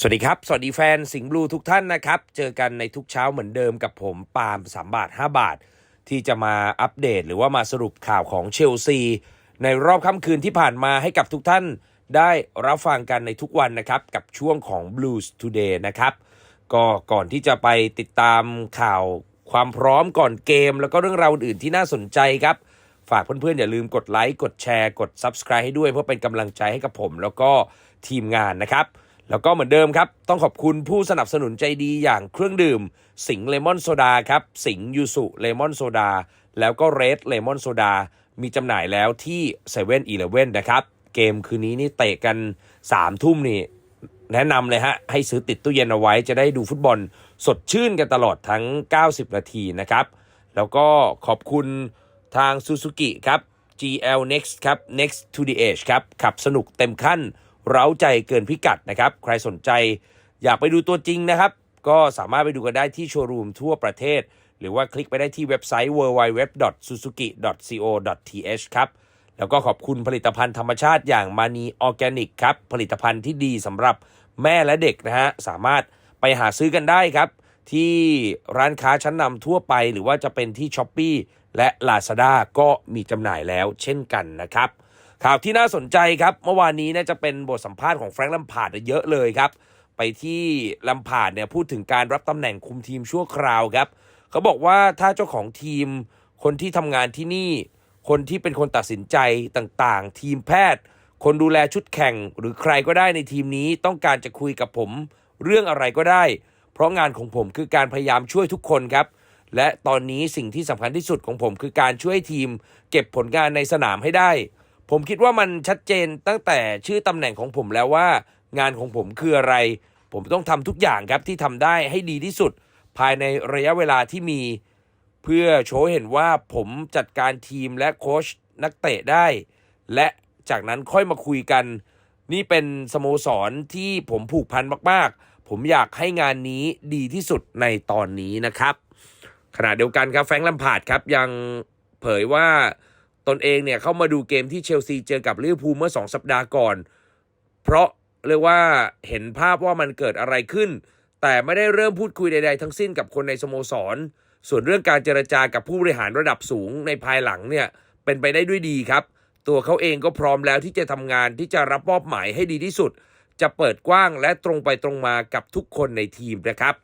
สวัสดีครับ สวัสดีแฟนสิงห์บลูทุกท่านนะครับ เจอกันในทุกเช้าเหมือนเดิมกับผมปาล์ม3บาท 5 บาท ที่จะมาอัปเดตหรือว่ามาสรุปข่าวของเชลซี ในรอบค่ำคืนที่ผ่านมาให้กับทุกท่านได้รับฟังกันในทุกวันนะครับ กับช่วงของ Blues Today นะครับ ก็ก่อนที่จะไปติดตามข่าวความพร้อมก่อนเกม แล้วก็เรื่องราวอื่นที่น่าสนใจครับ ฝากเพื่อนๆอย่าลืมกดไลค์กดแชร์กด Subscribe ให้ด้วยเพื่อเป็นกำลังใจให้กับผม แล้วก็ทีมงานนะครับ แล้วก็เหมือนเดิมครับ ต้องขอบคุณผู้สนับสนุนใจดีอย่างเครื่องดื่ม สิงเลมอนโซดาครับ สิงยูสุเลมอนโซดา แล้วก็เรดเลมอนโซดา มีจำหน่ายแล้วที่7 e เ e ่ e อนะครับ เกมคืนนี้นี่เตะกัน 3 ทุ่มนี่ แนะนำเลยฮะ ให้ซื้อติดตู้เย็นเอาไว้จะได้ดูฟุตบอลสดชื่นกันตลอดทั้ง 90 นาทีนะครับ แล้วก็ขอบคุณทาง Suzuki ครับ GL Next ครับ Next to the Edge ครับขับสนุกเต็มขั้น เร้าใจเกินพิกัดนะครับ ใครสนใจอยากไปดูตัวจริงนะครับ ก็สามารถไปดูกันได้ที่โชว์รูมทั่วประเทศ หรือว่าคลิกไปได้ที่เว็บไซต์ www.suzuki.co.th ครับ แล้วก็ขอบคุณผลิตภัณฑ์ธรรมชาติอย่างมานีออร์แกนิกครับ ผลิตภัณฑ์ที่ดีสำหรับแม่และเด็กนะฮะ สามารถไปหาซื้อกันได้ครับ ที่ร้านค้าชั้นนำทั่วไปหรือว่าจะเป็นที่ s h อ p e e และ Lazada ก็มีจำหน่ายแล้วเช่นกันนะครับ ข่าวที่น่าสนใจครับ เมื่อวานนี้น่าจะเป็นบทสัมภาษณ์ของแฟรงค์ลัมพาร์ดเยอะเลยครับ ไปที่ลัมพาร์ดเนี่ยพูดถึงการรับตำแหน่งคุมทีมชั่วคราวครับ เขาบอกว่าถ้าเจ้าของทีม คนที่ทำงานที่นี่ คนที่เป็นคนตัดสินใจต่างๆ ทีมแพทย์ คนดูแลชุดแข่ง หรือใครก็ได้ในทีมนี้ต้องการจะคุยกับผมเรื่องอะไรก็ได้ เพราะงานของผมคือการพยายามช่วยทุกคนครับและตอนนี้สิ่งที่สำคัญที่สุดของผมคือการช่วยทีม เก็บผลงานในสนามให้ได้ ผมคิดว่ามันชัดเจนตั้งแต่ชื่อตำแหน่งของผมแล้วว่า งานของผมคืออะไร ผมต้องทำทุกอย่างครับที่ทำได้ให้ดีที่สุด ภายในระยะเวลาที่มี เพื่อโชว์เห็นว่าผมจัดการทีมและโค้ชนักเตะได้ และจากนั้นค่อยมาคุยกัน นี่เป็นสโมสรที่ผมผูกพันมากๆ ผมอยากให้งานนี้ดีที่สุดในตอนนี้นะครับ ขณะเดียวกันครับแฟรงค์ลัมพาดครับยังเผยว่า ตนเองเนี่ยเข้ามาดูเกมที่เชลซีเจอกับลิเวอร์พูลเมื่อ 2 สัปดาห์ก่อน เพราะเรียกว่าเห็นภาพว่ามันเกิดอะไรขึ้น แต่ไม่ได้เริ่มพูดคุยใด ๆ ทั้งสิ้นกับคนในสโมสร ส่วนเรื่องการเจรจากับผู้บริหารระดับสูงในภายหลังเนี่ยเป็นไปได้ด้วยดีครับ ตัวเขาเองก็พร้อมแล้วที่จะทำงานที่จะรับมอบหมายให้ดีที่สุด จะเปิดกว้างและตรงไปตรงมากับทุกคนในทีมนะครับ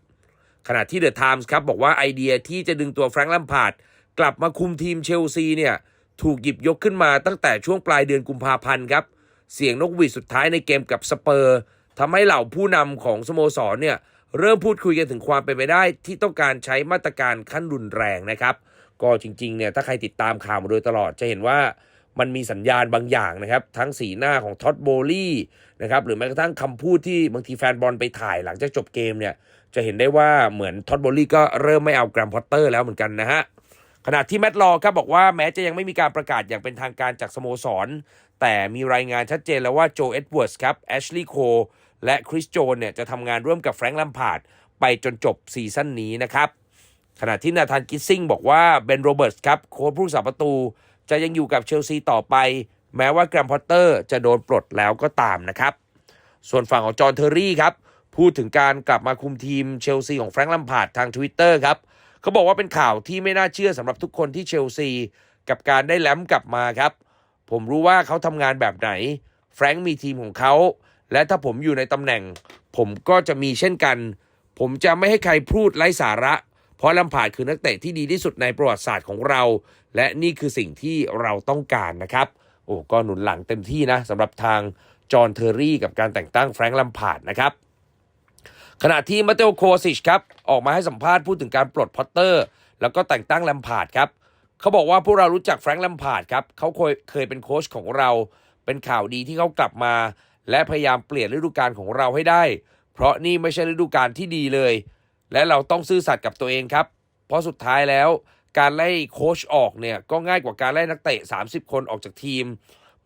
ขณะที่เดอะไทมส์ครับบอกว่าไอเดียที่จะดึงตัวแฟรงค์ลัมพาร์ดกลับมาคุมทีมเชลซีเนี่ย ถูกหยิบยกขึ้นมาตั้งแต่ช่วงปลายเดือนกุมภาพันธ์ครับ เสียงนกหวีดสุดท้ายในเกมกับสเปอร์ทำให้เหล่าผู้นำของสโมสรเนี่ยเริ่มพูดคุยกันถึงความเป็นไปได้ ที่ต้องการใช้มาตรการขั้นรุนแรงนะครับ ก็จริงๆเนี่ยถ้าใครติดตามข่าวมาโดยตลอดจะเห็นว่ามันมีสัญญาณบางอย่างนะครับ ทั้งสีหน้าของท็อตโบลี่นะครับหรือแม้กระทั่งคำพูดที่บางทีแฟนบอลไปถ่ายหลังจากจบเกมเนี่ยจะเห็นได้ว่าเหมือนท็อตโบลี่ก็เริ่มไม่เอาแกรมพอตเตอร์แล้วเหมือนกันนะฮะ ขณะที่แมตต์ลอครับบอกว่าแม้จะยังไม่มีการประกาศอย่างเป็นทางการจากสโมสร แต่มีรายงานชัดเจนแล้วว่าโจเอ็ดเวิร์สครับแอชลีย์โคและคริสโจนเนี่ยจะทำงานร่วมกับแฟรงค์ลัมพาร์ดไปจนจบซีซั่นนี้นะครับ ขณะที่นาธานกิสซิงบอกว่าเบนโรเบิร์ตครับโค้ชผู้รักษาประตู จะยังอยู่กับเชลซีต่อไป แม้ว่าแกรมพอตเตอร์จะโดนปลดแล้วก็ตามนะครับ ส่วนฝั่งของจอห์นเทอร์รี่ครับพูดถึงการกลับมาคุมทีมเชลซีของแฟรงค์ลัมพาร์ดทาง Twitter ครับ เขาบอกว่าเป็นข่าวที่ไม่น่าเชื่อสำหรับทุกคนที่เชลซีกับการได้แลมกลับมาครับ ผมรู้ว่าเขาทำงานแบบไหน แฟรงค์มีทีมของเขา และถ้าผมอยู่ในตำแหน่ง ผมก็จะมีเช่นกัน ผมจะไม่ให้ใครพูดไร้สาระ เพราะลัมพาร์ดคือนักเตะที่ดีที่สุดในประวัติศาสตร์ของเรา และนี่คือสิ่งที่เราต้องการนะครับ โอ้ก็หนุนหลังเต็มที่นะสำหรับทางจอห์นเทอร์รี่กับการแต่งตั้งแฟรงค์ลัมพาร์ดนะครับ ขณะที่มาเตโอโคซิชครับออกมาให้สัมภาษณ์พูดถึงการปลดพอตเตอร์ แล้วก็แต่งตั้งแลมพาร์ดครับเขาบอกว่าพวกเรารู้จักแฟรงค์แลมพาร์ดครับเขาเคยเคยเป็นโค้ชของเรา เป็นข่าวดีที่เขากลับมา และพยายามเปลี่ยนฤดูกาลของเราให้ได้ เพราะนี่ไม่ใช่ฤดูกาลที่ดีเลย และเราต้องซื่อสัตย์กับตัวเองครับ เพราะสุดท้ายแล้ว การไล่โค้ชออกเนี่ยก็ง่ายกว่าการไล่นักเตะ 30 คนออกจากทีม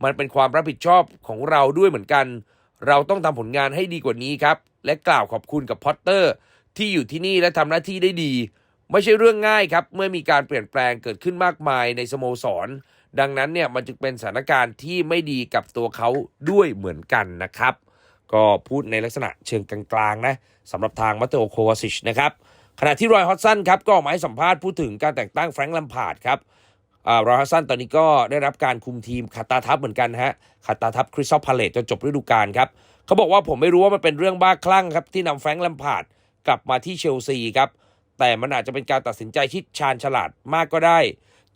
มันเป็นความรับผิดชอบของเราด้วยเหมือนกัน เราต้องทำผลงานให้ดีกว่านี้ครับ และกล่าวขอบคุณกับพอตเตอร์ ที่อยู่ที่นี่และทำหน้าที่ได้ดี ไม่ใช่เรื่องง่ายครับ เมื่อมีการเปลี่ยนแปลงเกิดขึ้นมากมายในสโมสร ดังนั้นเนี่ยมันจึงเป็นสถานการณ์ที่ไม่ดีกับตัวเขาด้วยเหมือนกันนะครับ ก็พูดในลักษณะเชิงกลางๆนะสำหรับทางมาเตโอโควาซิชนะครับขณะที่รอยฮอตสันครับก็ออกมาให้สัมภาษณ์พูดถึงการแต่งตั้งแฟรงค์ลัมพาร์ดครับ รอฮอตสันตอนนี้ก็ได้รับการคุมทีมคาตาทัพเหมือนกันฮะคาตาทัพคริสตัลพาเลตจนจบฤดูกาลครับเขาบอกว่าผมไม่รู้ว่ามันเป็นเรื่องบ้าคลั่งครับที่นำแฟรงค์ลัมพาร์ดกลับมาที่เชลซีครับแต่มันอาจจะเป็นการตัดสินใจที่ชาญฉลาดมากก็ได้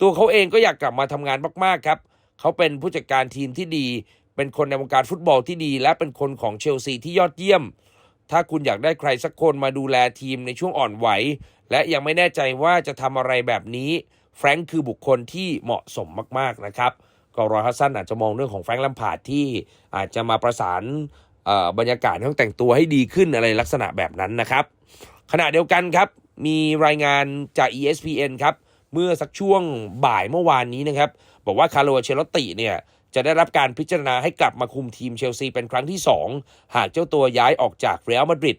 ตัวเขาเองก็อยากกลับมาทำงานมากๆครับเขาเป็นผู้จัดการทีมที่ดี เป็นคนในวงการฟุตบอลที่ดี และเป็นคนของเชลซีที่ยอดเยี่ยม ถ้าคุณอยากได้ใครสักคนมาดูแลทีมในช่วงอ่อนไหว และยังไม่แน่ใจว่าจะทำอะไรแบบนี้ แฟรงค์คือบุคคลที่เหมาะสมมาก ๆ นะครับ ก็รอยฮัสซันอาจจะมองเรื่องของแฟรงค์ลัมพาดที่อาจจะมาประสานบรรยากาศห้องแต่งตัวให้ดีขึ้นอะไรลักษณะแบบนั้นนะครับ ขณะเดียวกันครับ มีรายงานจาก ESPN ครับ เมื่อสักช่วงบ่ายเมื่อวานนี้นะครับ บอกว่าคาร์โลเชลตติเนี่ยจะได้รับการพิจารณาให้กลับมาคุมทีมเชลซีเป็นครั้งที่ 2 หากเจ้าตัวย้ายออกจากเรอัลมาดริด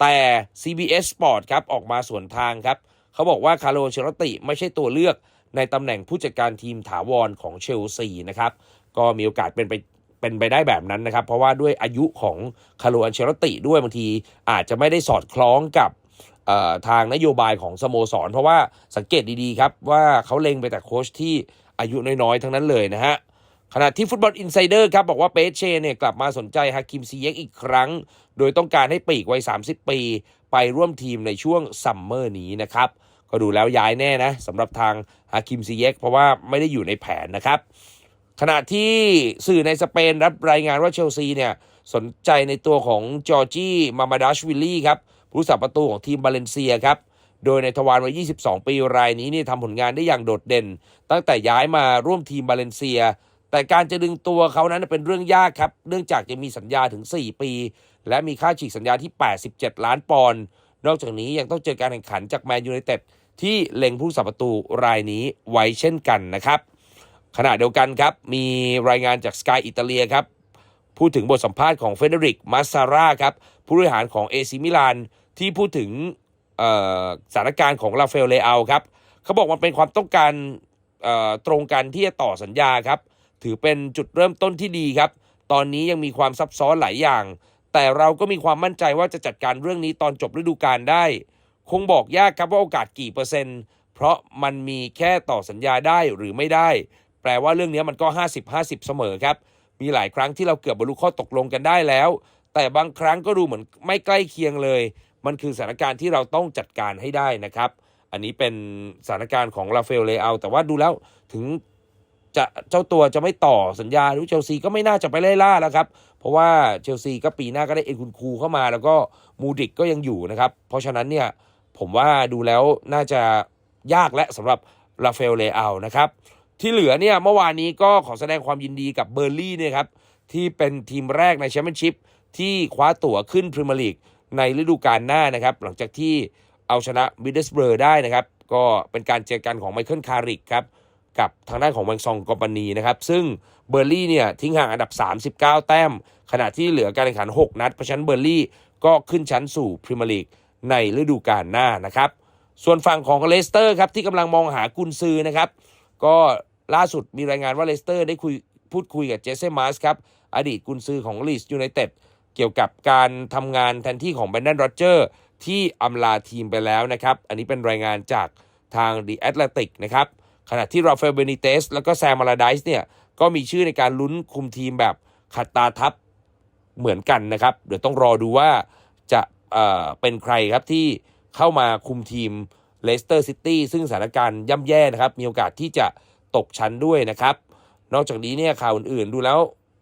แต่ CBS Sport ครับออกมาสวนทางครับ เขาบอกว่าคาร์โลเชลติไม่ใช่ตัวเลือกในตำแหน่งผู้จัดการทีมถาวรของเชลซีนะครับก็มีโอกาสเป็นไปเป็นไปได้แบบนั้นนะครับ เพราะว่าด้วยอายุของคาร์โลอัลเชลติด้วยบางทีอาจจะไม่ได้สอดคล้องกับทางนโยบายของสโมสร เพราะว่าสังเกตดีๆครับว่าเขาเล็งไปแต่โค้ชที่อายุน้อยๆ ทั้งนั้นเลยนะฮะ ขณะที่ฟุตบอลอินไซเดอร์ครับบอกว่าเปเช่เนี่ยกลับมาสนใจฮาคิมซีเยกอีกครั้ง โดยต้องการให้ปีกวัย 30 ปี ไปร่วมทีมในช่วงซัมเมอร์นี้นะครับ ก็ดูแล้วย้ายแน่นะสำหรับทางฮาคิมซีเยกเพราะว่าไม่ได้อยู่ในแผนนะครับ ขณะที่สื่อในสเปนรับรายงานว่าเชลซีเนี่ยสนใจในตัวของจอร์จี้มามาดาชวิลลี่ครับผู้สับประตูของทีมบาเลนเซียครับโดยในทวารวัย 22 ปีรายนี้นี่ทำผลงานได้อย่างโดดเด่น ตั้งแต่ย้ายมาร่วมทีมบาเลนเซีย แต่การจะดึงตัวเขานั้นเป็นเรื่องยากครับ เนื่องจากจะมีสัญญาถึง 4 ปี และมีค่าฉีกสัญญาที่ 87 ล้านปอนด์ นอกจากนี้ยังต้องเจอการแข่งขันจากแมนยูไนเต็ดที่เล็งผู้สับประตูรายนี้ไว้เช่นกันนะครับ ขณะเดียวกันครับ มีรายงานจากสกายอิตาเลียครับ พูดถึงบทสัมภาษณ์ของเฟเดริกมาซาร่าครับ ผู้บริหารของเอซิมิลานที่พูดถึงสถานการณ์ของราฟาเอลเลอาครับ เขาบอกมันเป็นความต้องการตรงกันที่จะต่อสัญญาครับ ถือเป็นจุดเริ่มต้นที่ดีครับ ตอนนี้ยังมีความซับซ้อนหลายอย่าง แต่เราก็มีความมั่นใจว่าจะจัดการเรื่องนี้ตอนจบฤดูกาลได้ คงบอกยากครับว่าโอกาสกี่เปอร์เซ็นต์ เพราะมันมีแค่ต่อสัญญาได้หรือไม่ได้ แปลว่าเรื่องนี้มันก็ 50-50 เสมอครับ มีหลายครั้งที่เราเกือบบรรลุข้อตกลงกันได้แล้ว แต่บางครั้งก็ดูเหมือนไม่ใกล้เคียงเลย มันคือสถานการณ์ที่เราต้องจัดการให้ได้นะครับอันนี้เป็นสถานการณ์ของราฟาเอลเลอาแต่ว่าดูแล้วถึง จะเจ้าตัวจะไม่ต่อสัญญาหรือเชลซีก็ไม่น่าจะไปไล่ล่าแล้วครับ เพราะว่าเชลซีก็ปีหน้าก็ได้เอ็นคุณคูเข้ามา แล้วก็มูดิกก็ยังอยู่นะครับ เพราะฉะนั้นเนี่ยผมว่าดูแล้วน่าจะยากและสำหรับราฟาเอลเลอานะครับ ที่เหลือเนี่ยเมื่อวานนี้ก็ขอแสดงความยินดีกับเบอร์ลี่เนี่ยครับที่เป็นทีมแรกในแชมเปี้ยนชิพที่คว้าตั๋วขึ้นพรีเมียร์ลีกในฤดูกาลหน้านะครับ หลังจากที่เอาชนะมิดเดิลสเบอร์ได้นะครับ ก็เป็นการเจอกันของไมเคิลคาริกครับ กับทางด้านของแวงซองกอมปานีนะครับ ซึ่งเบอร์ลี่เนี่ยทิ้งห่างอันดับ 39 แต้ม ขณะที่เหลือการแข่งขัน 6 นัด เพราะฉะนั้นเบอร์ลี่ก็ขึ้นชั้นสู่พรีเมียร์ลีกในฤดูกาลหน้านะครับ ส่วนฝั่งของเลสเตอร์ครับที่กำลังมองหากุนซือนะครับ ก็ล่าสุดมีรายงานว่าเลสเตอร์ได้คุยพูดคุยกับเจสเซมาสครับอดีตกุนซือของลีสยูไนเต็ดเกี่ยวกับการทำงานแทนที่ของแบนด n นโรเจอร์ที่อำลาทีมไปแล้วนะครับ อันนี้เป็นรายงานจากทาง The Athletic นะครับ ขณะที่ราฟาเอลเบนิเตสแล้วก็แซมมาลาไดส์เนี่ยก็มีชื่อในการลุ้นคุมทีมแบบขัดตาทับเหมือนกันนะครับ เดี๋ยวต้องรอดูว่าจะเเป็นใครครับที่เข้ามาคุมทีมเลสเตอร์ซิตี้ซึ่งสถานการณ์ย่ำแย่นะครับ มีโอกาสที่จะตกชั้นด้วยนะครับ นอกจากนี้เนี่ยข่าวอื่นๆ ดูแล้ว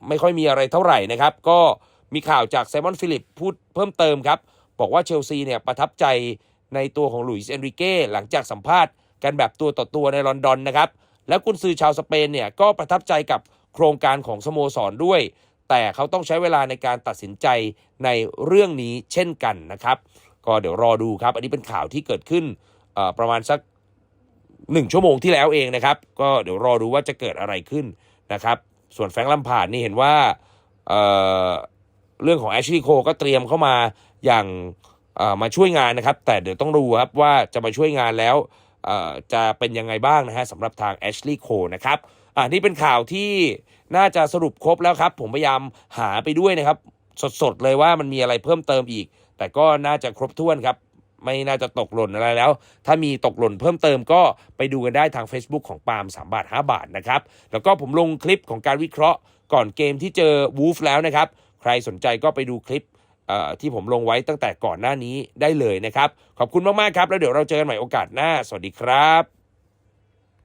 ไม่ค่อยมีอะไรเท่าไหร่นะครับ ก็มีข่าวจากไซมอนฟิลิปพูดเพิ่มเติมครับ บอกว่าเชลซีเนี่ยประทับใจในตัวของหลุยส์เอนริเก้หลังจากสัมภาษณ์ กันแบบตัวต่อตัวในลอนดอนนะครับ แล้วกุนซือชาวสเปนเนี่ยก็ประทับใจกับโครงการของสโมสรด้วย แต่เขาต้องใช้เวลาในการตัดสินใจในเรื่องนี้เช่นกันนะครับ ก็เดี๋ยวรอดูครับ อันนี้เป็นข่าวที่เกิดขึ้นประมาณสักหนึ่งชั่วโมงที่แล้วเองนะครับ ก็เดี๋ยวรอดูว่าจะเกิดอะไรขึ้นนะครับ ส่วนแฟรงค์ลัมพาดนี่เห็นว่าเเรื่องของแอชลีย์โคก็เตรียมเข้ามาอย่างมาช่วยงานนะครับ แต่เดี๋ยวต้องดูครับว่าจะมาช่วยงานแล้ว จะเป็นยังไงบ้างนะฮะสำหรับทางแอชลีย์โคนะครับอ่านี่เป็นข่าวที่น่าจะสรุปครบแล้วครับ ผมพยายามหาไปด้วยนะครับ สดๆเลยว่ามันมีอะไรเพิ่มเติมอีก แต่ก็น่าจะครบถ้วนครับไม่น่าจะตกหล่นอะไรแล้ว ถ้ามีตกหล่นเพิ่มเติมก็ไปดูกันได้ทาง Facebook ของปาล์ม3บาท 5 บาทนะครับ แล้วก็ผมลงคลิปของการวิเคราะห์ก่อนเกมที่เจอวูฟแล้วนะครับ ใครสนใจก็ไปดูคลิป ที่ผมลงไว้ตั้งแต่ก่อนหน้านี้ได้เลยนะครับ ขอบคุณมาก ๆ ครับ แล้วเดี๋ยวเราเจอกันใหม่โอกาสหน้า สวัสดีครับ